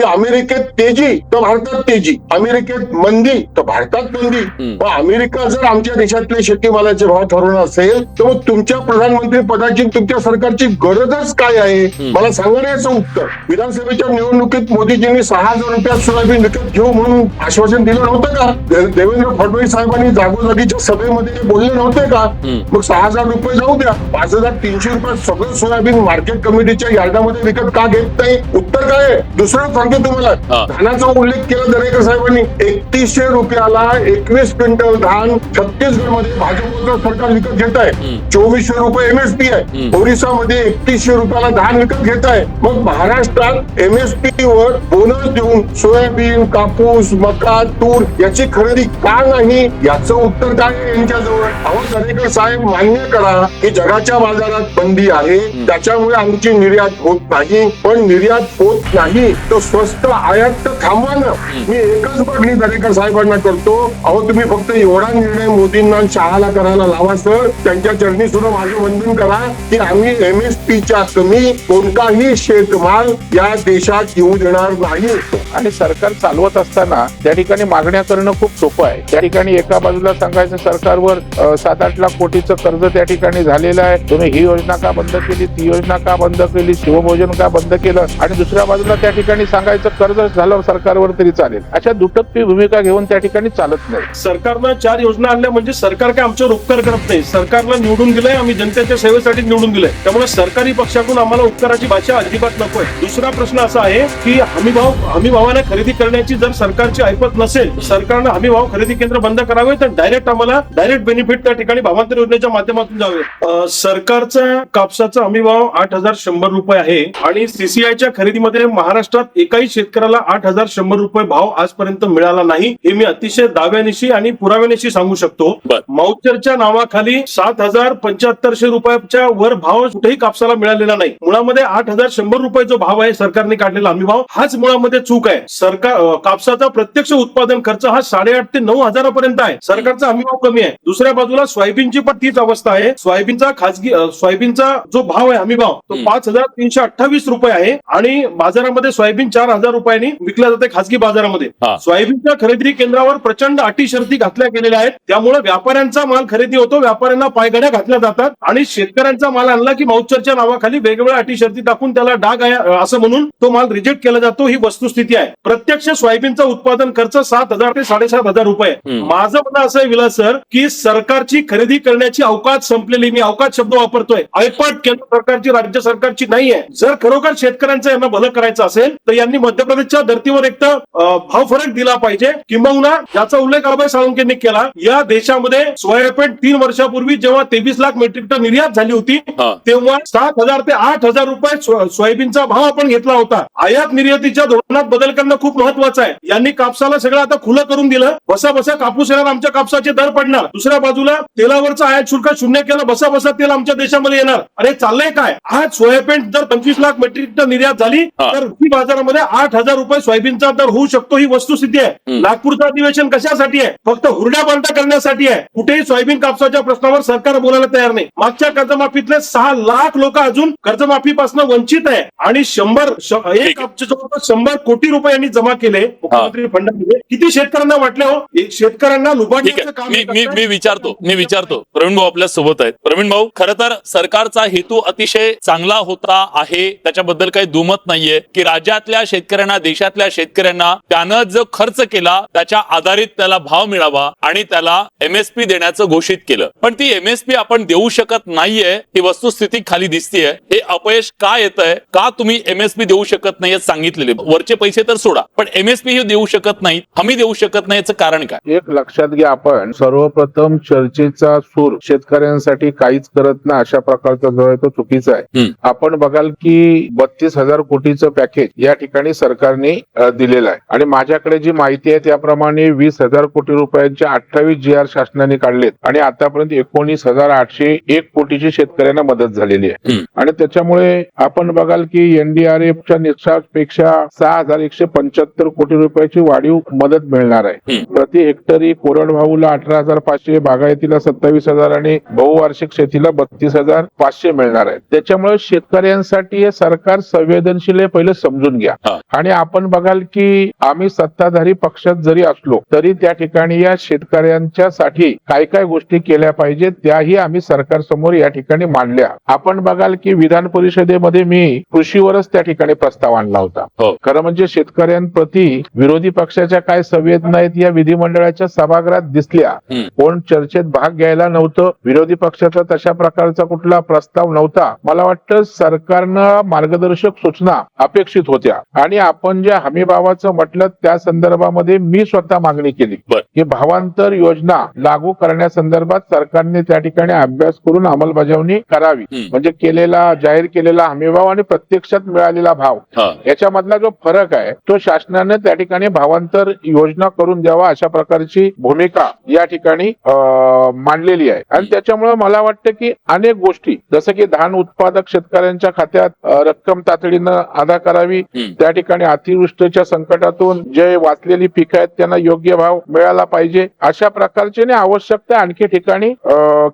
की अमेरिकेत तेजी तर भारतात तेजी. अमेरिकेत मंदी तर भारतात मंदी. मग अमेरिका जर आमच्या देशातले शेतीमालाचे भाव ठरवणार असेल तर मग तुमच्या प्रधानमंत्री पदाची तुमच्या सरकारची गरजच काय आहे? मला सांगा याचं उत्तर. विधानसभेच्या निवडणुकीत मोदीजींनी सहा हजार रुपयात सोयाबीन विकत घेऊ म्हणून आश्वासन दिलं नव्हतं का? देवेंद्र फडणवीस साहेबांनी जागोजागीच्या सभेमध्ये बोलले नव्हते का? मग सहा हजार रुपये जाऊ द्या. पाच हजार तीनशे रुपयात सगळं सोयाबीन मार्केट कमिटीच्या यार्डामध्ये विकत का घेत नाही? उत्तर काय दुसरं सांगतो. तुम्हाला. धानाचा उल्लेख केला दरेकर साहेबांनी. एकतीसशे रुपयाला एकवीस क्विंटल धान छत्तीसगडमध्ये भाजपचं सरकार विकत घेत आहे. चोवीसशे रुपये एमएसपी आहे. ओरिसामध्ये एकतीसशे रुपयाला धान विकत घेत आहे. मग महाराष्ट्रात एमएसपी वर बोनस देऊन सोयाबीन कापूस मका तूर याची खरेदी का नाही? याचं उत्तर काय आहे यांच्याजवळ? अहो दरेकर साहेब मान्य करा की जगाच्या बाजारात बंदी आहे. त्याच्यामुळे आमची निर्यात होत नाही. पण निर्यात होत नाही. तर स्वस्त आयात तर थांबवा ना. मी एकच मागणी दरेकर साहेबांना करतो. अहो तुम्ही फक्त एवढा निर्णय मोदींना शहाला करायला लावा सर. त्यांच्या चरणी सुद्धा माझं वंदन करा की आम्ही एमएसपी च्या कमी कोणताही शेतमाल या देशात येऊ देणार नाही. आणि सरकार चालवत असताना त्या ठिकाणी मागण्या करणं खूप सोपं आहे. त्या ठिकाणी एका बाजूला सांगायचं सरकारवर सात आठ लाख कोटीचं कर्ज त्या ठिकाणी झालेलं आहे. तुम्ही ही योजना का बंद केली ती योजना का बंद केली शिवभोजन का बंद केलं? आणि दुसऱ्या बाजूला त्या ठिकाणी टाकायचं कर्ज झालं सरकारवर तरी चालेल. अशा दुटप्पी भूमिका घेऊन त्या ठिकाणी चालत नाही. सरकारनं चार योजना आणल्या म्हणजे सरकार काय आमच्यावर उपकार करत नाही. सरकारला निवडून दिलंय आम्ही जनतेच्या सेवेसाठी निवडून दिलंय. त्यामुळे सरकारी पक्षाकडून आम्हाला उपकाराची भाषा अजिबात नकोय. दुसरा प्रश्न असा आहे की हमी भाव हमी भावाने खरेदी करण्याची जर सरकारची ऐपत नसेल सरकारनं हमी भाव खरेदी केंद्र बंद करावे तर डायरेक्ट आम्हाला डायरेक्ट बेनिफिट त्या ठिकाणी भावांतर योजनेच्या माध्यमातून जावे. सरकारचा कापसाचा हमी भाव आठ हजार शंभर रुपये आहे आणि सीसीआयच्या खरेदीमध्ये महाराष्ट्रात एकाही शेतकऱ्याला आठ हजार शंभर रुपये भाव आजपर्यंत मिळाला नाही हे मी अतिशय दाव्यानिशी आणि पुराव्यानिशी सांगू शकतो. माउचरच्या नावाखाली सात हजार पंच्याहत्तरशे रुपयाच्या वर भाव कुठेही कापसाला मिळालेला नाही. मुळामध्ये आठ हजार शंभर रुपये जो भाव आहे सरकारने काढलेला हमी भाव हाच मुळामध्ये चूक आहे. सरकार कापसाचा प्रत्यक्ष उत्पादन खर्च हा साडेआठ ते नऊ हजारापर्यंत आहे. सरकारचा हमी भाव कमी आहे. दुसऱ्या बाजूला सोयाबीनची पण तीच अवस्था आहे. सोयाबीनचा खासगी सोयाबीनचा जो भाव आहे हमी भाव तो. पाच हजार तीनशे अठ्ठावीस रुपये आहे. आणि बाजारामध्ये सोयाबीन चार हजार रुपयांनी विकल्या जाते खासगी बाजारामध्ये. सोयाबीनच्या खरेदी केंद्रावर प्रचंड अटी शर्ती घातल्या गेलेल्या आहेत. त्यामुळे व्यापाऱ्यांचा माल खरेदी होतो व्यापाऱ्यांना पायगड्या घातल्या जातात आणि शेतकऱ्यांचा माल आणला की माउचरच्या नावाखाली वेगवेगळ्या अटी शर्ती टाकून त्याला डाग आहे असं म्हणून तो माल रिजेक्ट केला जातो ही वस्तुस्थिती आहे. प्रत्यक्ष सोयाबीनचा उत्पादन खर्च सात हजार ते साडेसात हजार रुपये. माझं म्हणणं असं आहे विलास सर की सरकारची खरेदी करण्याची अवकाश संपलेली मी अवकाश शब्द वापरतोय. ऐपट केंद्र सरकारची राज्य सरकारची नाहीये. जर खरोखर शेतकऱ्यांचं यांना भलं करायचं असेल तर यांनी मध्य प्रदेशच्या धर्तीवर एक तर भाव फरक दिला पाहिजे. किंबहुना याचा उल्लेख अभय साळुंकेंनी केला. या देशामध्ये सोयाबीन तीन वर्षापूर्वी जेव्हा तेवीस लाख मेट्रिक टन निर्यात झाली होती. तेव्हा सात हजार ते आठ हजार रुपये सोयाबीनचा भाव आपण घेतला होता. आयात निर्यातीच्या धोरणात बदल करणं खूप महत्वाचं आहे. यांनी कापसाला सगळं आता खुलं करून दिलं. बसा बसा कापूस येणार आमच्या कापसाचे दर पडणार. दुसऱ्या बाजूला तेलावरचं आयात शुल्क शून्य केलं बसा बसा तेल आमच्या देशामध्ये येणार. अरे चाललंय काय? आज सोयाबीन जर पंचवीस लाख मेट्रिक टन निर्यात झाली. तर ही बाजारामध्ये आठ हजार रुपये सोयाबीनचा दर होऊ शकतो ही वस्तुस्थिती आहे. नागपूरचं अधिवेशन कशासाठी आहे? फक्त हुरड्या पालटा करण्यासाठी आहे. कुठेही सोयाबीन कापसाच्या प्रश्नावर सरकार बोलायला तयार नाही. मागच्या कर्जमाफीतले सहा लाख लोक अजून कर्जमाफीपासून वंचित आहे. आणि शंभर एक जवळपास शंभर कोटी रुपये यांनी जमा केले मुख्यमंत्री फंडामध्ये. किती शेतकऱ्यांना वाटले हो? शेतकऱ्यांना लुबाडण्याचं काम मी. मी विचारतो मी विचारतो. प्रवीण भाऊ आपल्यासोबत आहेत. प्रवीण भाऊ खरं तर सरकारचा हेतू अतिशय चांगला होता आहे. त्याच्याबद्दल काही दुमत नाहीये की राज्यातल्या शेतकऱ्यांना देशातल्या शेतकऱ्यांना त्यानं जो खर्च केला त्याच्या आधारित त्याला भाव मिळावा आणि त्याला एमएसपी देण्याचं घोषित केलं. पण ती एमएसपी आपण देऊ शकत नाहीये ही वस्तुस्थिती खाली दिसतीये. हे अपयश का येत आहे का तुम्ही एमएसपी देऊ शकत नाही सांगितलेले? वरचे पैसे तर सोडा पण एमएसपी हे देऊ शकत नाही हमी देऊ शकत नाही याचं कारण काय? एक लक्षात घ्या आपण सर्वप्रथम चर्चेचा सूर शेतकऱ्यांसाठी काहीच करत नाही अशा प्रकारचा जो आहे तो चुकीचा आहे. आपण बघाल की बत्तीस हजार कोटीचं पॅकेज या ठिकाणी सरकारने अ, दिलेलं आहे आणि माझ्याकडे जी माहिती आहे त्याप्रमाणे वीस हजार कोटी रुपयांचे अठ्ठावीस जी आर शासनाने काढलेत आणि आतापर्यंत एकोणीस हजार आठशे एक कोटीची शेतकऱ्यांना मदत झालेली आहे. आणि त्याच्यामुळे आपण बघाल की एनडीआरएफच्या निष्ठापेक्षा सहा हजार एकशे पंच्याहत्तर कोटी रुपयाची वाढीव मदत मिळणार आहे. प्रति हेक्टरी कोरडवाहूला अठरा हजार पाचशे बागायतीला सत्तावीस हजार आणि बहुवार्षिक शेतीला बत्तीस हजार पाचशे मिळणार आहे त्याच्यामुळे शेतकऱ्यांसाठी हे सरकार संवेदनशील आहे पहिलं समजून घ्या. आणि आपण बघाल की आम्ही सत्ताधारी पक्षात जरी असलो तरी त्या ठिकाणी या शेतकऱ्यांच्या साठी काय काय गोष्टी केल्या पाहिजेत त्याही आम्ही सरकार समोर या ठिकाणी मांडल्या. आपण बघाल की विधान परिषदेमध्ये मी कृषीवरच त्या ठिकाणी प्रस्ताव आणला होता. हो. खरं म्हणजे शेतकऱ्यांप्रती विरोधी पक्षाच्या काय संवेदना आहेत या विधिमंडळाच्या सभागृहात दिसल्या. कोण चर्चेत भाग घ्यायला नव्हतं विरोधी पक्षाचा तशा प्रकारचा कुठला प्रस्ताव नव्हता. मला वाटतं सरकारनं मार्गदर्शक सूचना अपेक्षित होत्या. आणि आपण ज्या हमी भावाचं म्हटलं त्या संदर्भामध्ये मी स्वतः मागणी केली. की भावांतर योजना लागू करण्यासंदर्भात सरकारने त्या ठिकाणी अभ्यास करून अंमलबजावणी करावी. म्हणजे केलेला जाहीर केलेला हमीभाव आणि प्रत्यक्षात मिळालेला भाव. याच्यामधला जो फरक आहे तो शासनाने त्या ठिकाणी भावांतर योजना करून द्यावा अशा प्रकारची भूमिका या ठिकाणी मांडलेली आहे. आणि त्याच्यामुळे मला वाटतं की अनेक गोष्टी जसं की धान उत्पादक शेतकऱ्यांच्या खात्यात रक्कम तातडीनं अदा करावी. त्या ठिकाणी अतिवृष्टीच्या संकटातून जे वाचलेली पिकं आहेत त्यांना योग्य भाव मिळाला पाहिजे. अशा प्रकारची आवश्यकता आणखी ठिकाणी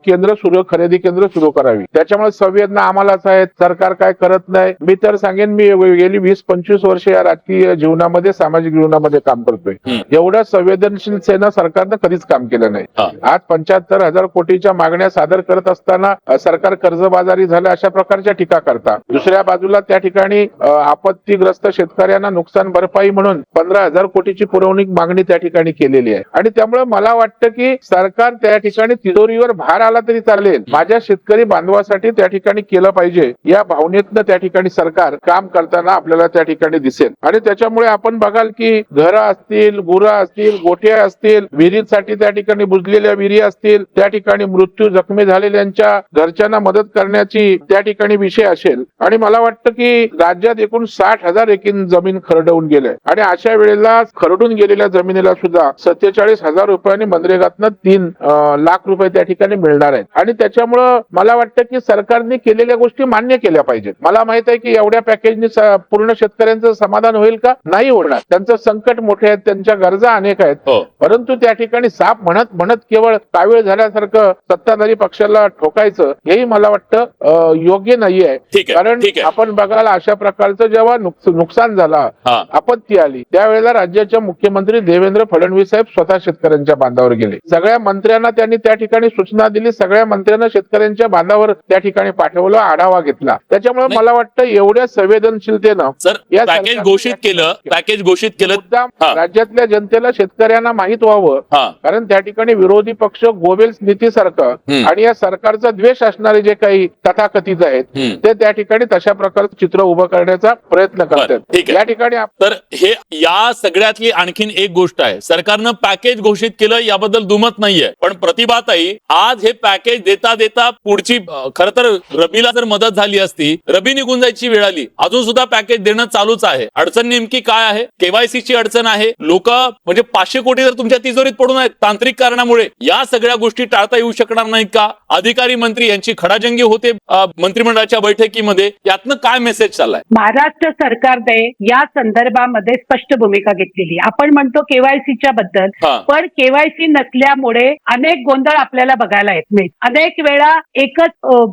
केंद्र सुरू खरेदी केंद्र सुरू करावी. त्याच्यामुळे संवेदना आम्हालाच आहेत. सरकार काय करत नाही. मी तर सांगेन मी गेली वीस पंचवीस वर्ष या राजकीय जीवनामध्ये सामाजिक जीवनामध्ये काम करतोय. एवढ्या संवेदनशीलतेनं सरकारनं कधीच काम केलं नाही. आज पंच्याहत्तर हजार कोटीच्या मागण्या सादर करत असताना सरकार कर्जबाजारी झालं अशा प्रकारच्या टीका करता. दुसऱ्या बाजूला त्या ठिकाणी आपत्तीग्रस्त शेतकऱ्यांना नुकसान भरपाई म्हणून पंधरा हजार कोटीची पुरवणी मागणी त्या ठिकाणी केलेली आहे. आणि त्यामुळे मला वाटतं की सरकार त्या ठिकाणी तिजोरीवर भार आला तरी चालेल. माझ्या शेतकरी बांधवासाठी त्या ठिकाणी केलं पाहिजे. या भावनेतनं त्या ठिकाणी सरकार काम करताना आपल्याला त्या ठिकाणी दिसेल. आणि त्याच्यामुळे आपण बघाल की घरं असतील गुरं असतील गोठ्या असतील विहिरीसाठी त्या ठिकाणी बुजलेल्या विहिरी असतील त्या ठिकाणी मृत्यू जखमी झालेल्यांच्या घरच्यांना मदत करण्याची त्या ठिकाणी विषय असेल. आणि मला वाटतं की राज्यात एकूण साठ हजार एकीन जमीन खरडवून गेले. आणि अशा वेळेला खरडून गेलेल्या जमिनीला सुद्धा सत्तेचाळीस हजार रुपयांनी मनरेगातनं तीन लाख रुपये त्या ठिकाणी मिळणार आहेत. आणि त्याच्यामुळं मला वाटतं की सरकारने केलेल्या गोष्टी मान्य केल्या पाहिजेत. मला माहीत आहे की एवढ्या पॅकेजने पूर्ण शेतकऱ्यांचं समाधान होईल का? नाही होणार. त्यांचं संकट मोठे आहेत त्यांच्या गरजा अनेक आहेत. हो. परंतु त्या ठिकाणी साप म्हणत म्हणत केवळ कावीळ झाल्यासारखं सत्ताधारी पक्षाला ठोकायचं हेही मला वाटतं योग्य नाहीये. कारण आपण बघायला अशा प्रकारचं जेव्हा नुकस- नुकसान झाला हा. आपत्ती आली. त्यावेळेला राज्याचे मुख्यमंत्री देवेंद्र फडणवीस साहेब स्वतः शेतकऱ्यांच्या बांधावर गेले. सगळ्या मंत्र्यांना त्यांनी त्या ठिकाणी सूचना दिली सगळ्या मंत्र्यांना शेतकऱ्यांच्या बांधावर त्या ठिकाणी पाठवलं आढावा घेतला. त्याच्यामुळे. मला वाटतं एवढ्या संवेदनशीलतेनं या पॅकेज घोषित केलं पॅकेज घोषित केलं. राज्यातल्या जनतेला शेतकऱ्यांना माहीत व्हावं. कारण त्या ठिकाणी विरोधी पक्ष गोबेल्स नीतीसारखं. आणि या सरकारचा द्वेष असणारे जे काही तथाकथित आहेत. ते त्या ठिकाणी तशा प्रकारचं चित्र उभं करण्याचा प्रयत्न करतात. ठीक आहे. या ठिकाणी आप- तर हे या सगळ्यातली आणखीन एक गोष्ट आहे. सरकारनं पॅकेज घोषित केलं याबद्दल दुमत नाहीये. पण प्रतिभाताई आज हे पॅकेज देता देता पुढची खर तर रबीला जर मदत झाली असती रबी निघून जायची वेळ आली. अजून सुद्धा पॅकेज देणं चालूच आहे. अडचण नेमकी काय आहे? केवायसीची अडचण आहे. लोक म्हणजे पाचशे कोटी जर तुमच्या तिजोरीत पडून आहेत तांत्रिक कारणामुळे या सगळ्या गोष्टी टाळता येऊ शकणार नाहीत का? अधिकारी मंत्री यांची खडाजंगी होते मंत्रिमंडळाच्या बैठकीमध्ये. यातनं काय मेसेज चाललाय? महाराष्ट्र सरकारने या संदर्भामध्ये स्पष्ट भूमिका घेतलेली. आपण म्हणतो केवायसीच्या बद्दल पण केवायसी नसल्यामुळे अनेक गोंधळ आपल्याला बघायला येत नाही अनेक वेळा एकच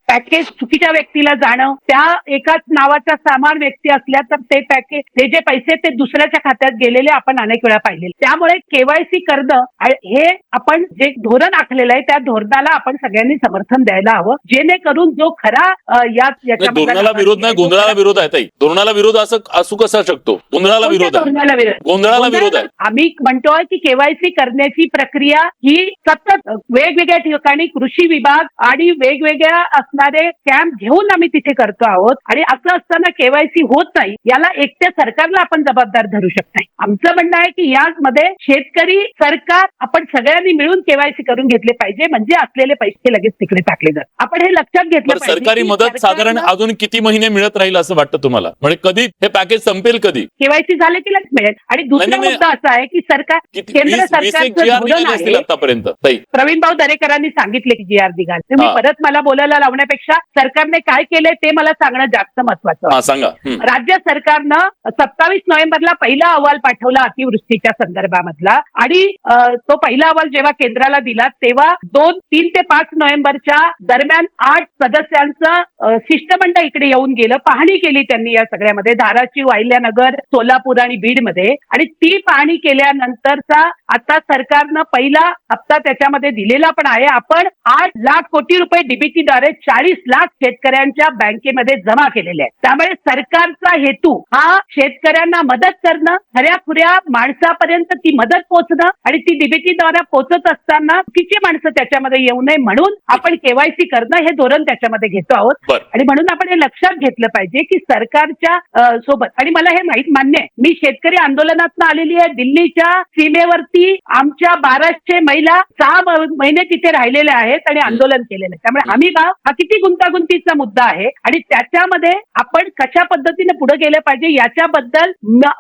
पॅकेज चुकीच्या व्यक्तीला जाणं त्या एकाच नावाचा सामान व्यक्ती असल्या तर ते पॅकेज ते जे पैसे ते दुसऱ्याच्या खात्यात गेलेले आपण अनेक वेळा पाहिले त्यामुळे केवायसी करणं हे आपण जे धोरण आखलेलं आहे त्या धोरणाला आपण सगळ्यांनी समर्थन द्यायला हवं. जेणेकरून जो खरा या धोरणाला विरोध नाही गोंधळाला विरोध आहे ताई. धोरणाला विरोध असं असू कसा शकतो. गोंधळाला विरोध आहे. गोंधळाला विरोध? आहे. आम्ही म्हणतोय की केवायसी करण्याची प्रक्रिया ही सतत वेगवेगळ्या ठिकाणी कृषी विभाग आणि वेगवेगळ्या असणारे कॅम्प घेऊन आम्ही तिथे करतो आहोत. आणि असं असताना केवायसी होत नाही याला एकट्या सरकारला आपण जबाबदार धरू शकत नाही. आमचं म्हणणं आहे की यामध्ये शेतकरी सरकार आपण सगळ्यांनी मिळून केवायसी करून घेतले पाहिजे म्हणजे असलेले पैसे लगेच तिकडे टाकले जातात. आपण हे लक्षात घेतलं सरकारी मदत साधारण अजून किती महिने मिळत राहील असं वाटतं तुम्हाला? म्हणजे कधी हे पॅकेज संपेल कधी? केवायसी झाले की लगेच मिळेल. आणि दुसरा नाही. मुद्दा असा आहे की सरकार किती केंद्र वीस वीस एक सरकारचं जी आर धोरण निघाले असतील आहे. आतापर्यंत. ताई. प्रवीण भाऊ दरेकरांनी सांगितले की जी आर निघाल. तुम्ही हा. परत मला बोलायला लावण्यापेक्षा सरकारने काय केलंय ते मला सांगणं जास्त महत्वाचं हा सांगा. हं. राज्य सरकारनं सत्तावीस नोव्हेंबरला पहिला अहवाल पाठवला अतिवृष्टीच्या संदर्भामधला. आणि अ, तो पहिला अहवाल जेव्हा केंद्राला दिला तेव्हा दोन तीन ते पाच नोव्हेंबरच्या दरम्यान आठ सदस्यांचं अ, शिष्टमंडळ इकडे येऊन गेलं. पाहणी केली त्यांनी या सगळ्यामध्ये. धाराशिव अहिल्यानगर सोलापूर आणि बीडमध्ये. आणि ती पाहणी केल्यानंतरचा आता सरकारनं पहिला हप्ता त्याच्यामध्ये दिलेला पण आहे. आपण आठ लाख कोटी रुपये डीबीटीद्वारे चाळीस लाख शेतकऱ्यांच्या बँकेमध्ये जमा केलेले आहेत. त्यामुळे सरकारचा हेतू हा शेतकऱ्यांना मदत करणं खऱ्याखुऱ्या माणसापर्यंत ती मदत पोहोचणं आणि ती डीबीटीद्वारे पोहोचत असताना चुकीची माणसं त्याच्यामध्ये येऊ नये म्हणून आपण केवायसी करणं हे धोरण त्याच्यामध्ये घेतो आहोत. आणि म्हणून आपण हे लक्षात घेतलं पाहिजे की सरकारच्या सोबत आणि मला हे माहीत मान्य आहे. मी शेतकरी आंदोलनात आलेली आहे. दिल्लीच्या सीमेवरती आमच्या बाराशे महिला सहा महिने तिथे राहिलेल्या आहेत आणि आंदोलन केलेलं आहे. त्यामुळे हमी भाव हा किती गुंतागुंतीचा मुद्दा आहे आणि त्याच्यामध्ये आपण कशा पद्धतीने पुढे गेलं पाहिजे याच्याबद्दल म-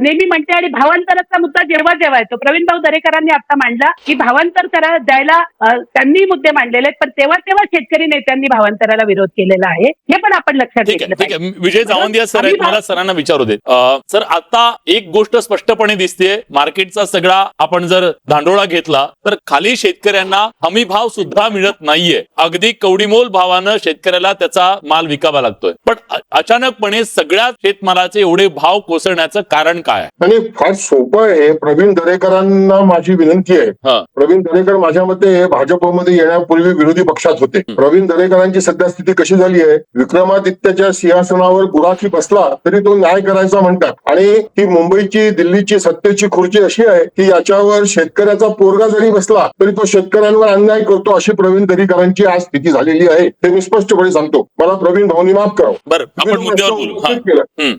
नेहमी म्हणते आणि भावांतराचा मुद्दा जेव्हा जेव्हा येतो. प्रवीण भाऊ दरेकरांनी आता मांडला की भावांतर करा द्यायला त्यांनी मुद्दे मांडलेले आहेत. पण तेव्हा तेव्हा शेतकरी नेत्यांनी भावांतराला विरोध केलेला आहे. हे पण आपण लक्षात घेतलं विजय आम्ही मला सरांना विचारू देत. सर आता एक गोष्ट स्पष्टपणे दिसते मार्केटचा सगळा आपण जर धांडोळा घेतला तर खाली शेतकऱ्यांना हमी भाव सुद्धा मिळत नाहीये. अगदी कवडीमोल भावानं शेतकऱ्याला त्याचा माल विकावा लागतोय. पण अचानकपणे सगळ्या शेतमालाचे एवढे भाव कोसळण्याचं कारण काय? आणि फार सोपं आहे. प्रवीण दरेकरांना माझी विनंती आहे. हा. प्रवीण दरेकर माझ्या मते भाजपमध्ये येण्यापूर्वी विरोधी पक्षात होते. प्रवीण दरेकरांची सध्या स्थिती कशी झाली आहे? विक्रमादित्यच्या सिंहासनावर गुराखी बसला तरी तो न्याय करायचा म्हणतात? आणि ही मुंबईची दिल्लीची सत्तेची खुर्ची अशी आहे की याच्यावर शेतकऱ्याचा पोरगा जरी बसला तरी तो शेतकऱ्यांवर अन्याय करतो अशी प्रवीण दरेकरांची आज स्थिती झालेली आहे. हे मी स्पष्टपणे सांगतो. मला प्रवीण भाऊनी माफ करावं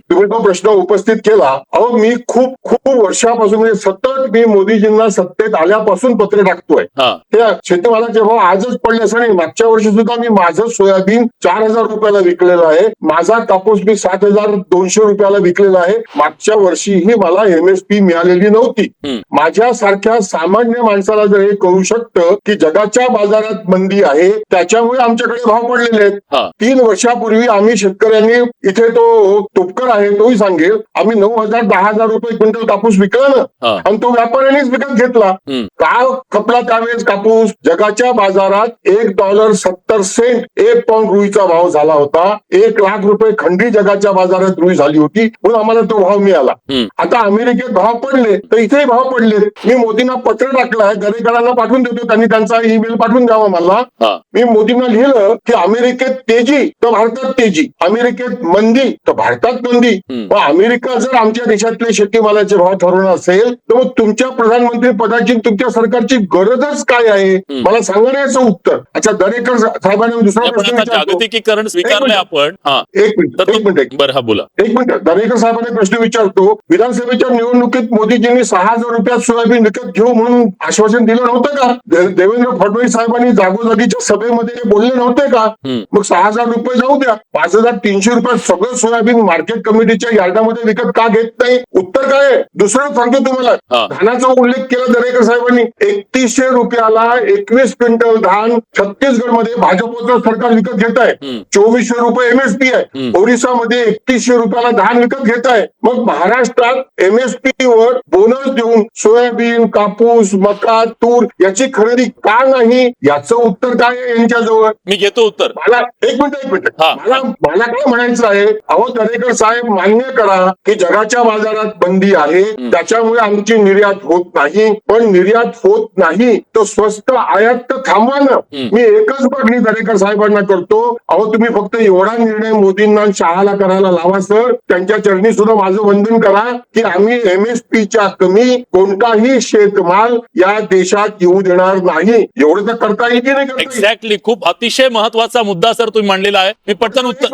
तुम्ही तो प्रश्न उपस्थित केला. अहो मी खूप खूप वर्षापासून म्हणजे सतत मी मोदीजींना सत्तेत आल्यापासून पत्र टाकतोय. हा. त्या शेतीमालाचे भाव आजच पडले असं नाही. मागच्या वर्षी सुद्धा मी माझं सोयाबीन चार हजार रुपयाला विकलेलं आहे. माझा कापूस मी सात हजार दोनशे रुपयाला विकलेला आहे. मागच्या वर्षीही मला एमएसपी मिळालेली नव्हती. माझ्यासारख्या सामान्य माणसाला जर हे कळू शकतं की जगाच्या बाजारात मंदी आहे त्याच्यामुळे आमच्याकडे भाव पडलेले आहेत. तीन वर्षापूर्वी आम्ही शेतकऱ्यांनी इथे तो तुपकर आहे तोही सांगेल आम्ही नऊ हजार दहा हजार रुपये क्विंटल कापूस विकला ना आणि तो व्यापाऱ्यांनीच विकत घेतला. का खपला त्यावेळेस कापूस जगाच्या बाजारात एक डॉलर सत्तर सेंट एक पाऊंड रुईचा भाव झाला होता. एक लाख रुपये खंडी जगाच्या बाजारात रुई झाली होती. म्हणून आम्हाला तो भाव मिळाला. आता अमेरिकेत भाव पडले तर इथेही भाव पडले मी मोदींना पत्र टाकलंय दरेकरांना पाठवून देतो त्यांनी त्यांचा ईमेल पाठवून द्यावा मला मी मोदींना लिहिलं की अमेरिकेत तेजी तर भारतात तेजी. अमेरिकेत मंदी तर भारतात मंदी. मग अमेरिका जर आमच्या देशातले शेतीमालाचे भाव ठरवणार असेल तर मग तुमच्या प्रधानमंत्री पदाची तुमच्या सरकारची गरजच काय आहे. मला सांगा ना याचं उत्तर. अच्छा दरेकर साहेबांना दुसरा प्रश्न जागतिकीकरण स्वीकारलंय आपण. एक मिनिट एक मिनिट. बरं हा बोला. एक मिनिट. दरेकर साहेबांना प्रश्न विचारतो विधानसभेच्या निवडणुकीत मोदीजींनी सहा हजार रुपयात सोयाबीन विकत घेऊ म्हणून आश्वासन दिलं नव्हतं का देवेंद्र फडणवीस साहेबांनी जागोजागीच्या सभेमध्ये ते बोलले नव्हते का. मग सहा हजार रुपये जाऊ द्या पाच हजार तीनशे रुपयात सगळं सोयाबीन मार्केट कमिटीच्या यार्डामध्ये विकत का घेत नाही उत्तर काय आहे? दुसरं सांगतो तुम्हाला. धानाचा उल्लेख केला दरेकर साहेबांनी एकतीसशे रुपयाला एकवीस क्विंटल धान छत्तीसगडमध्ये भाजपचं सरकार विकत घेत आहे. चोवीसशे रुपये एमएसपी आहे. ओरिसामध्ये एकतीसशे रुपयाला धान विकत घेत आहे मग महाराष्ट्रात एमएसपी वर बोनस देऊन सोयाबीन कापूस मका तूर याची खरेदी का नाही? याचं उत्तर काय आहे यांच्याजवळ? मी घेतो उत्तर. मला एक मिनिट एक मिनिट. हा. मला मला काय म्हणायचं आहे? अहो दरेकर साहेब मान्य करा की जगाच्या बाजारात बंदी आहे. त्याच्यामुळे आमची निर्यात होत नाही. पण निर्यात होत नाही तर स्वस्त आयात तर थांबवा ना. हम्म. मी एकच मागणी दरेकर साहेबांना करतो. अहो तुम्ही फक्त एवढा निर्णय मोदींना आणि शहाला करायला लावा सर. त्यांच्या चरणी सुद्धा माझं वंदन करा की आम्ही एमएसपीच्या कमी कोणताही शेतमाल या देशात येऊ देणार नाही. एवढं तर करता येईल की नाही? एक्झॅक्टली खूप अतिशय महत्त्वाचा मुद्दा सर तुम्ही मांडलेला आहे. मी पटकन उत्तर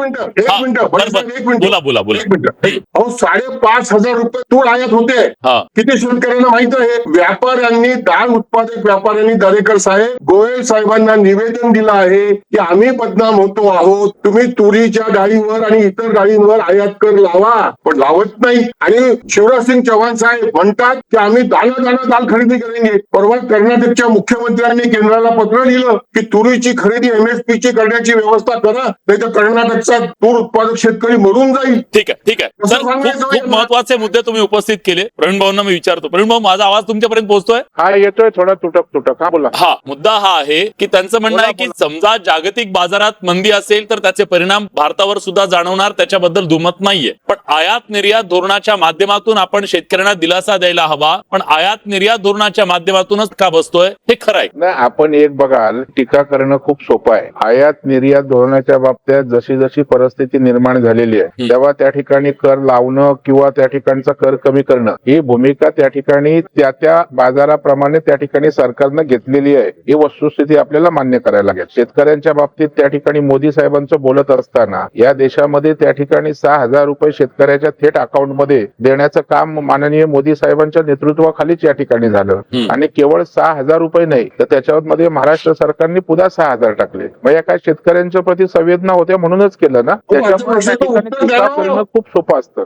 बोला बोला बोला. एक मिनिट. अहो साडेपाच हजार रुपये तूर आयात होते. किती शेतकऱ्यांना माहीत आहे? व्यापाऱ्यांनी डाळ उत्पादक व्यापाऱ्यांनी दरेकर साहेब गोयल साहेबांना निवेदन दिलं आहे की आम्ही बदनाम होतो आहोत. तुम्ही तुरीच्या डाळीवर आणि इतर डाळींवर आयात कर लावा पण लावत नाही. आणि शिवराज सिंग चौहान साहेब म्हणतात की आम्ही दाना दाना दाल खरेदी करेंगे. परवा कर्नाटकच्या मुख्यमंत्र्यांनी केंद्राला पत्र लिहिलं की तुरीची खरेदी एमएसपी ची करण्याची व्यवस्था करा नाही तर कर्नाटकचा तूर उत्पादक शेतकरी मरून जाईल. ठीक आहे ठीक आहे. सर खूप महत्त्वाचे मुद्दे तुम्ही उपस्थित केले. प्रवीण भाऊंना मी विचारतो. प्रवीण भाऊ माझा आवाज तुमच्यापर्यंत पोहोचतोय? हा येतोय थोडा तुटक तुटक. हा बोला. हा मुद्दा हा आहे की त्यांचं म्हणणं आहे की समजा जागतिक बाजारात मंदी असेल तर त्याचे परिणाम भारतावर सुद्धा जाणवणार. त्याच्याबद्दल दुमत नाहीये. पण आयात निर्यात धोरणाच्या माध्यमातून आपण शेतकऱ्यांना दिलासा द्यायला हवा. पण आयात निर्यात धोरणाच्या माध्यमातूनच का बसतोय? हे खरं आहे. नाही आपण एक बघाल टीका करणं खूप सोपं आहे. आयात निर्यात धोरणाच्या बाबतीत जशी जशी परिस्थिती निर्माण झालेली आहे. तेव्हा त्या ठिकाणी कर लावणं किंवा त्या ठिकाणचा कर कमी करणं ही भूमिका त्या ठिकाणी त्या त्या बाजाराप्रमाणे त्या ठिकाणी सरकारनं घेतलेली आहे. ही वस्तुस्थिती आपल्याला मान्य करायला लागेल. शेतकऱ्यांच्या बाबतीत त्या ठिकाणी मोदी साहेबांचं बोलत असताना या देशामध्ये त्या ठिकाणी सहा हजार रुपये शेतकऱ्याच्या थेट अकाउंटमध्ये देण्याचं काम माननीय मोदी साहेबांच्या नेतृत्वाखालीच या ठिकाणी झालं. आणि केवळ सहा हजार रुपये नाही तर त्याच्यामध्ये महाराष्ट्र सरकारने पुन्हा सहा हजार टाकले. मग या काय शेतकऱ्यांच्या प्रति संवेदना होत्या म्हणूनच केलं ना? त्याच्यामुळे टीका. करणं खूप सोपं असतं.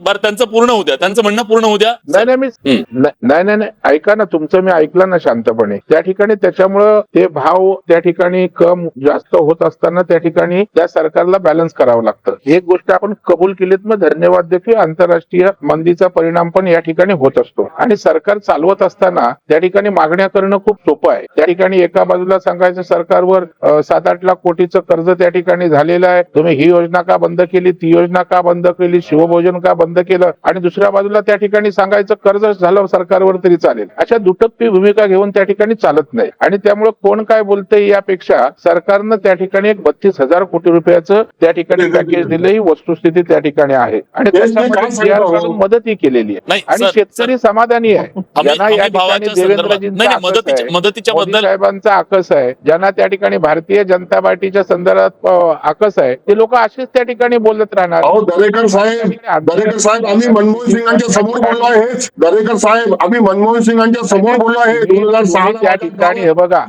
बर त्यांचं पूर्ण होऊ द्या त्यांचं म्हणणं पूर्ण होऊ द्या. नाही नाही मी. नाही नाही नाही ऐका ना तुमचं मी ऐकलं ना शांतपणे. त्या ठिकाणी त्याच्यामुळं ते भाव त्या ठिकाणी कम जास्त होत असताना त्या ठिकाणी त्या सरकारला बॅलन्स करावं लागतं. एक गोष्ट आपण कबूल केलीत मग धन्यवाद देतो आंतरराष्ट्रीय मंदीचा परिणाम पण या ठिकाणी होत असतो. आणि सरकार चालवत असताना त्या ठिकाणी मागण्या करणं खूप सोपं आहे. त्या ठिकाणी एका बाजूला सांगायचं सरकारवर सात आठ लाख कोटीचं कर्ज त्या ठिकाणी झालेलं आहे. तुम्ही ही योजना का बंद केली ती योजना का बंद केली शिवभोजन का बंद केलं? आणि दुसऱ्या बाजूला त्या ठिकाणी सांगायचं कर्ज झालं सरकारवर तरी चालेल. अशा दुटप्पी भूमिका घेऊन त्या ठिकाणी चालत नाही. आणि त्यामुळे कोण काय बोलतंय यापेक्षा सरकारनं त्या ठिकाणी एक बत्तीस हजार कोटी रुपयाचं त्या ठिकाणी पॅकेज दिलं ही वस्तुस्थिती त्या ठिकाणी आहे. आणि त्याच्यामध्ये मदतही केलेली आहे. आणि शेतकरी समाधानी आहे. ज्यांना या ठिकाणी देवेंद्रजींचा नाही नाही, आकस मदतीच्या आहे. मदतीच्या मोदी बद्दल साहेबांचा आकस आहे ज्यांना त्या ठिकाणी भारतीय जनता पार्टीच्या संदर्भात आकस आहे ते लोक असेच त्या ठिकाणी बोलत राहणार. दरेकर साहेब दरेकर साहेब आम्ही मनमोहन सिंगांच्या समोर बोललो आहेच. दरेकर साहेब आम्ही मनमोहन सिंगांच्या समोर बोललो आहे. दोन हजार सहा त्या ठिकाणी हे बघा.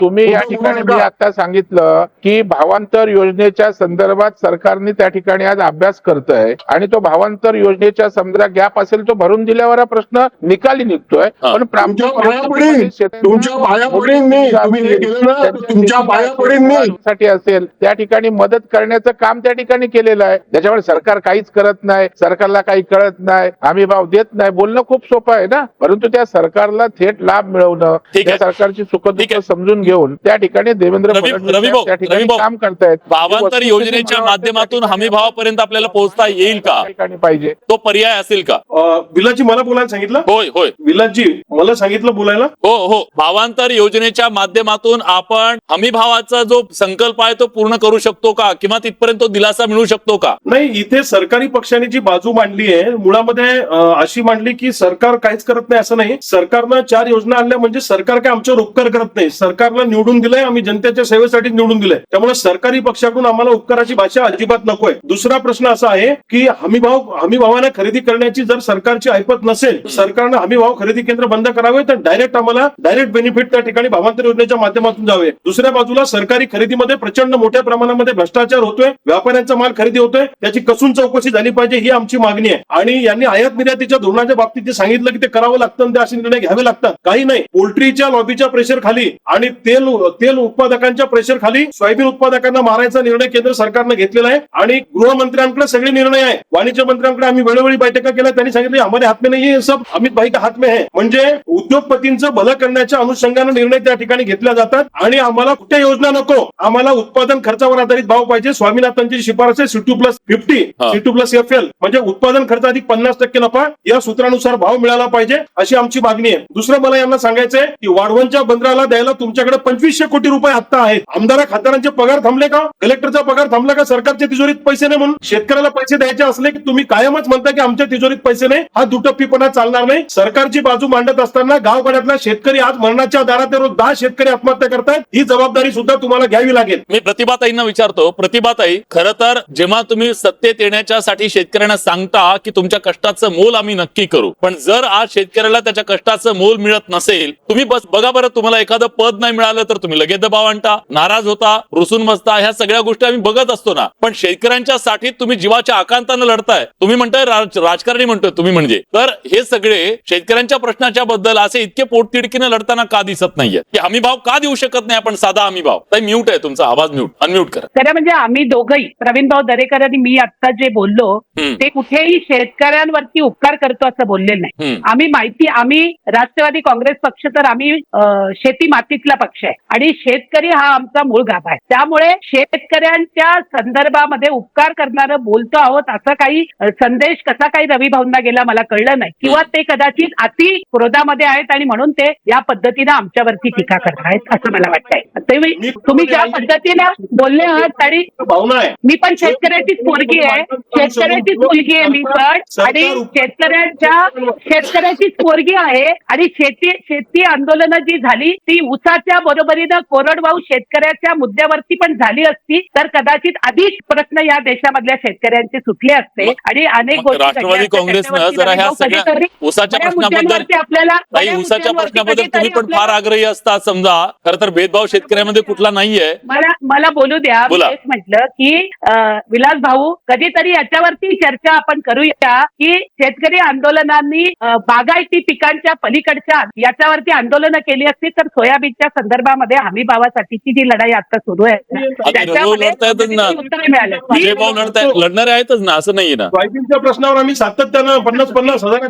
तुम्ही या ठिकाणी. मी आता सांगितलं की भावांतर योजनेच्या संदर्भात सरकारने त्या ठिकाणी आज अभ्यास करत आहे आणि तो भावांतर योजनेच्या समजा गॅप असेल तो भरून दिल्यावर हा प्रश्न निकाली निघतोय. पण साठी असेल त्या ठिकाणी मदत करण्याचं काम त्या ठिकाणी केलेलं आहे त्याच्यामुळे सरकार काहीच करत नाही सरकारला काही कळत नाही आम्ही भाव देत नाही बोलणं खूप सोपं आहे ना परंतु त्या सरकारला थेट लाभ मिळवणं त्या. सरकारची सुखदुःख. समजून घेऊन त्या ठिकाणी देवेंद्र फडणवीस त्या ठिकाणी काम करतायत. भावांतर योजनेच्या माध्यमातून हमी भावापर्यंत आपल्याला पोहोचता येईल का? पाहिजे? तो पर्याय असेल का? विलाजी मला बोलायला सांगितलं? होय होय. विलाजी मला सांगितलं बोलायला? हो हो. भावांतर योजनेच्या माध्यमातून आपण हमी भावाचा जो संकल्प आहे तो पूर्ण करू शकतो का? किंवा तिथपर्यंत तो दिलासा मिळू शकतो का? नाही इथे सरकारी पक्षाने जी बाजू मांडली आहे मुळामध्ये अशी मांडली की सरकार काहीच करत नाही असं नाही. सरकारनं चार योजना आणल्या म्हणजे सरकार काय आमच्यावर उपकार करत नाही. सरकारला निवडून दिलंय आम्ही जनतेच्या सेवेसाठी निवडून दिलंय. त्यामुळे सरकारी पक्षाकडून आम्हाला उपकाराची भाषा अजिबात नकोय. दुसरा प्रश्न असा आहे की हमी भाव हमी भावाने खरेदी करण्याची जर सरकारची ऐपत नसेल सरकारनं हमी भाव खरेदी केंद्र बंद करावे तर डायरेक्ट आम्हाला डायरेक्ट बेनिफिट त्या ठिकाणी भावांतर योजनेच्या माध्यमातून जावे. दुसऱ्या बाजूला सरकारी खरेदीमध्ये प्रचंड मोठ्या प्रमाणामध्ये भ्रष्टाचार होतोय व्यापाऱ्यांचा माल खरेदी होतोय त्याची कसून चौकशी झाली पाहिजे ही आमची मागणी आहे. आणि यांनी आयात निर्यातीच्या धोरणाच्या बाबतीत जे सांगितलं की ते करावं लागतं ते असे निर्णय घ्यावे लागतात. काही नाही. पोल्ट्रीच्या लॉबीच्या प्रेशर खाली आणि तेल तेल उत्पादकांच्या प्रेशर खाली सोयाबीन उत्पादकांना मारायचा निर्णय केंद्र सरकारनं घेतलेला आहे आणि गृहमंत्र्यांकडे सगळे निर्णय आहे. वाणिज्य मंत्र्यांकडे आम्ही वेळोवेळी बैठका केल्या. त्यांनी सांगितलं हमारे हात में नाही है सब अमित भाई का हात में है म्हणजे उद्योगपतींचं भलं करण्याच्या अनुषंगाने निर्णय त्या ठिकाणी घेतल्या जातात. आणि आम्हाला कुठे योजना नको? आम्हाला उत्पादन खर्चावर आधारित भाव पाहिजे. स्वामीनाथनची शिफारस आहे C two plus fifty. C two plus F L म्हणजे उत्पादन खर्च अधिक पन्नास टक्के नफा. या सूत्रानुसार भाव मिळाला पाहिजे अशी आमची मागणी आहे. दुसरं मला यांना सांगायचंय की वाढवणच्या बंदराला द्यायला तुमच्याकडे पंचवीसशे कोटी रुपये हप्ता आहेत. आमदार खासदारांचे पगार थांबले का? कलेक्टरचा पगार थांबला का? सरकारच्या तिजोरीत पैसे नाही म्हणून? शेतकऱ्याला पैसे द्यायचे असले की तुम्ही कायमच म्हणता की आमच्या तिजोरीत पैसे नाही. हा दुटप्पीपणा चालणार नाही. सरकारची बाजू मांडत असताना गावगाड्यातला शेतकरी आज मरणाच्या दारात रोज दहा शेतकरी आत्महत्या करतायत. ही जबाबदारी सुद्धा तुम्हाला घ्यावी लागेल. मी प्रतिभाताईंना विचारतो प्रतिभाताई खरं तर जेव्हा तुम्ही सत्तेत येण्याच्यासाठी शेतकऱ्यांना सांगता की तुमच्या कष्टाचं मोल आम्ही नक्की करू पण जर आज शेतकऱ्याला त्याच्या कष्टाचं मोल मिळत नसेल तुम्ही बस बघा बरं तुम्हाला एखादं पद नाही मिळालं तर तुम्ही लगेच दबाव आणता. नाराज होता रुसून बसता ह्या सगळ्या गोष्टी आम्ही बघत असतो ना. पण शेतकऱ्यांच्या साठी तुम्ही जीवाच्या आकांतानं लढताय. तुम्ही म्हणताय राज- राजकारणी म्हणतोय तुम्ही म्हणजे. तर हे सगळे शेतकऱ्यांच्या प्रश्नाच्या बद्दल असे इतके पोटतिडकीनं लढताना का दिसत नाहीये की हमी भाव का देऊ शकत नाही आपण? साधा हमी भाव. ताई म्यूट आहे तुमचा. आवाज म्यूट अनम्यूट करा. खरं म्हणजे आम्ही दोघंही प्रवीण भाऊ दरेकर आणि मी आता जे बोललो ते कुठेही शेतकऱ्यांवरती उपकार करतो असं बोललेलं नाही. आम्ही माहिती आम्ही राष्ट्रवादी काँग्रेस पक्ष तर आम्ही शेती मातीतला पक्ष आहे. आणि शेतकरी हा आमचा मूळ गाभा आहे. त्यामुळे शेतकऱ्यांच्या संदर्भामध्ये उपकार करणारं बोलतो आहोत असा काही संदेश कसा काही रवी भाऊंना गेला मला कळलं नाही. किंवा ते कदाचित अति क्रोधामध्ये आहेत आणि म्हणून ते या पद्धतीनं आमच्यावरती टीका करतायत असं मला वाटतंय. तुम्ही तुम्ही ज्या पद्धतीनं बोलले आहात आणि आहे. मी पण शेतकऱ्याचीच मुलगी आहे. शेतकऱ्याचीच मुलगी आहे मी पण. आणि शेतकऱ्यांच्या शेतकऱ्याचीच पोरगी आहे. आणि शेती शेती आंदोलनं जी झाली ती उसाच्या बरोबरीनं कोरडवाहू शेतकऱ्याच्या मुद्द्यावरती पण झाली असती तर कदाचित अधिक प्रश्न या देशामधल्या शेतकऱ्यांचे सुटले असते. आणि अनेक गोष्टी राष्ट्रवादी. काँग्रेसनं जरा ह्या सगळ्या बऱ्या प्रश्नाबद्दल आपल्याला मुद्द्यांवरती प्रश्नाबद्दल तुम्ही पण फार आग्रही असता समजा. खरं तर भेदभाव शेतकऱ्यामध्ये कुठला नाहीये. मला मला बोलू द्या. म्हटलं की विलास भाऊ कधीतरी याच्यावरती चर्चा आपण करूया की शेतकरी आंदोलनांनी बागायती पिकांच्या पलीकडच्या याच्यावरती आंदोलनं केली असती तर सोयाबीनच्या संदर्भामध्ये हमी भावासाठीची जी लढाई आता सुरू आहे लढतायतच ना. भाऊ लढताय लढणारे आहेतच ना असं नाहीये ना सोयाबीनच्या प्रश्नावर आम्ही सातत्यानं पन्नास पन्नास हजार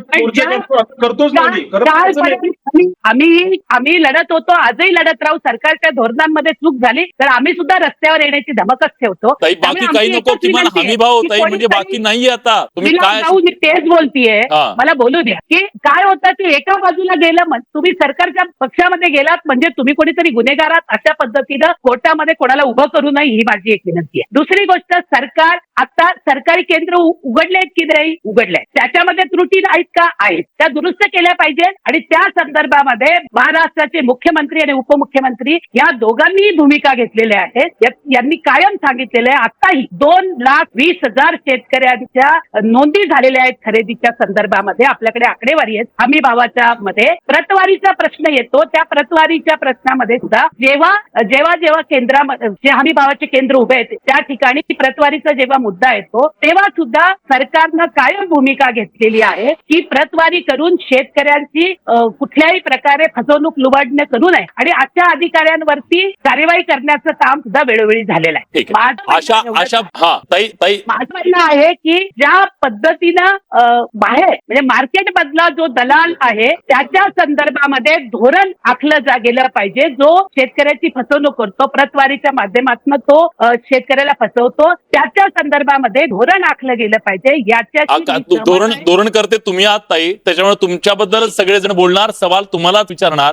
करतोच ना आम्ही नाही. पर्यंत आम्ही आम्ही लढत होतो आजही लढत राहू सरकारच्या धोरणांमध्ये चूक झाली तर आम्ही सुद्धा रस्त्यावर येण्याची धमकच ठेवतो ताई त्यामुळे बाकी काही आमची नको एकच किमान विनंती आहे हमी भाव की ताई म्हणजे कोणीतरी- बाकी नाहीये आता तुम्ही काय मी तेच बोलतीये हा. मला बोलू द्या की काय होतं की एका बाजूला गेलं म्हण- तुम्ही सरकारच्या पक्षामध्ये गेलात म्हणजे तुम्ही कोणीतरी गुन्हेगारात अशा पद्धतीनं कोर्टामध्ये कोणाला उभं करू नये ही माझी एक विनंती आहे. दुसरी गोष्ट सरकार आता सरकारी केंद्र उघडले आहेत की नाही? उघडले आहेत. त्याच्यामध्ये त्रुटी आहेत का? आहेत. त्या दुरुस्त केल्या पाहिजेत आणि त्या संदर्भामध्ये महाराष्ट्राचे मुख्यमंत्री आणि उपमुख्यमंत्री या दोघांनी भूमिका घेतलेल्या आहेत. यांनी कायम सांगितलेलं आहे आताही दोन लाख वीस हजार शेतकऱ्यांच्या नोंदी झालेल्या आहेत खरेदीच्या संदर्भामध्ये. आपल्याकडे आकडेवारी आहेत. हमी भावाच्या मध्ये प्रतवारीचा प्रश्न येतो. त्या प्रतवारीच्या प्रश्नामध्ये सुद्धा जेव्हा जेव्हा जेव्हा केंद्रामध्ये जे हमी भावाचे केंद्र उभे आहेत त्या ठिकाणी प्रतवारीचा जेव्हा मुद्दा येतो तेव्हा सुद्धा सरकारनं कायम भूमिका घेतलेली आहे की प्रतवारी करून शेतकऱ्यांची कुठल्याही प्रकारे फसवणूक लुबाडणे करू नये. आणि अशा अधिकाऱ्यांवरती कार्यवाही करण्याचं काम सुद्धा वेळोवेळी झालेलं आहे. माझं म्हणणं आहे. की ज्या पद्धतीनं बाहेर म्हणजे मार्केट मधला जो दलाल आहे त्याच्या संदर्भामध्ये धोरण आखलं जा गेलं पाहिजे. जो शेतकऱ्याची फसवणूक करतो प्रतवारीच्या माध्यमातून तो अ, शेतकऱ्याला फसवतो. त्याच्या संदर्भामध्ये धोरण आखलं गेलं पाहिजे. तू- सहमत धोरण. धोरण करते तुम्ही आहात ताई. त्याच्यामुळे तुमच्याबद्दल सगळेजण बोलणार. सवाल तुम्हालाच विचारणार.